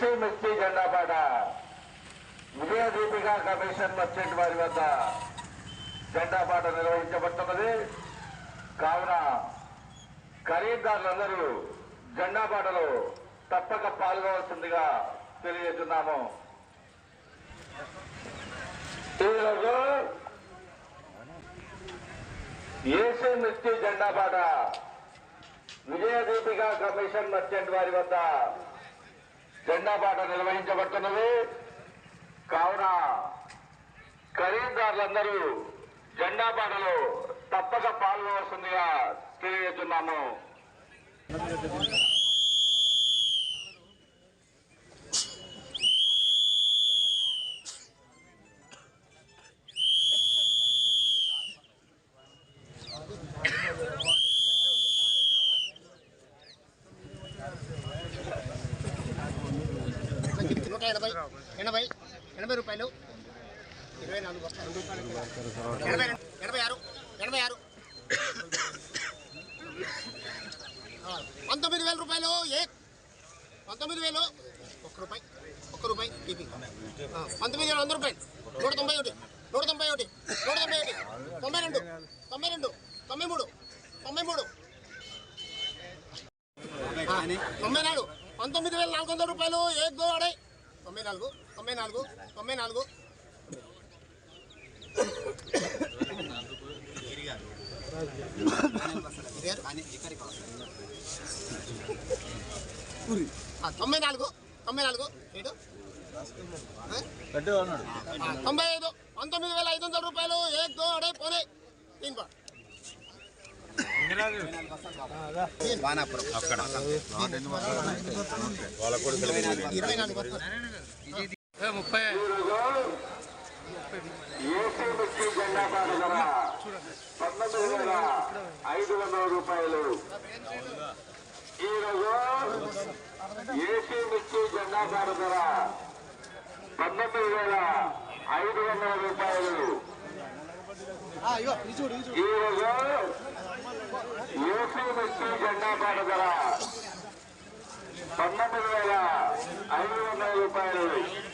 AC మిర్చి జెండా పాట. విజయ దీపికా కమిషన్ మర్చెంట్ వారి వద్ద జెండాపాట నిర్వహించబడుతున్నది. కావున ఖరీదారులందరూ జెండా పాటలో తప్పక పాల్గొవలసిందిగా తెలియజేస్తున్నాము. ఈరోజు ఏసీ మిర్చి జెండా పాట విజయ దీపికా కమిషన్ మర్చెంట్ వారి వద్ద జెండా పాట నిర్వహించబడుతున్నది. కావున ఖరీదారులందరూ జెండా పాటలో తప్పక పాల్గొవలసిందిగా తెలియజేస్తున్నాము. నూట ఎనభై ఎనభై ఎనభై రూపాయలు. ఇరవై నాలుగు ఎనభై ఎనభై ఆరు ఎనభై ఆరు. పంతొమ్మిది వేల రూపాయలు ఏ? పంతొమ్మిది వేలు ఒక్క రూపాయి ఒక్క రూపాయి తీపి పంతొమ్మిది వేల వంద రూపాయలు. నూట తొంభై ఒకటి నూట తొంభై ఒకటి నూట తొంభై ఒకటి తొంభై రెండు తొంభై రెండు తొంభై మూడు తొంభై మూడు. తొంభై నాలుగు పంతొమ్మిది వేల నాలుగు వందల రూపాయలు ఏ దో తొంభై నాలుగు తొంభై నాలుగు తొంభై నాలుగు. తొంభై నాలుగు తొంభై నాలుగు. ఏడు? తొంభై ఐదు. పంతొమ్మిది వేల ఐదు వందల రూపాయలు. ఏ దో అడే పోనే దీనికో ఇరవై నాలుగు ముప్పై ఐదు వందల రూపాయలు ఈరోజు ఏసీ మిర్చి జెండా కాడ ధర పంతొమ్మిది వేల ఐదు వందల రూపాయలు ఈరోజు ఏసీ మిర్చి జెండా కాడ ధర పంతొమ్మిది వేల ఐదు వందల రూపాయలు.